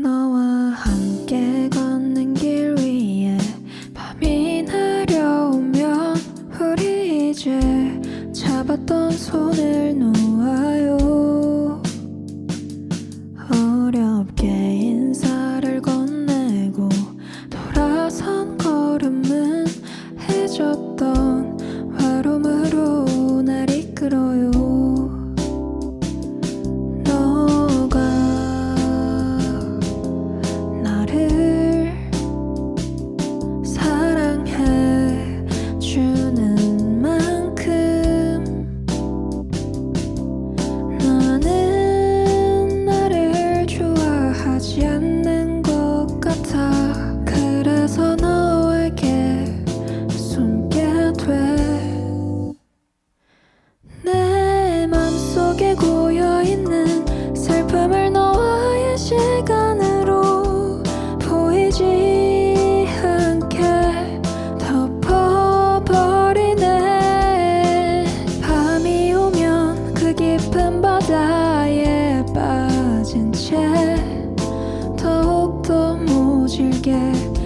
너와 함께 걷는 길 위에 밤이 내려오면 우리 이제 잡았던 손을 놓 밤바다에 빠진 채 더욱더 모질게.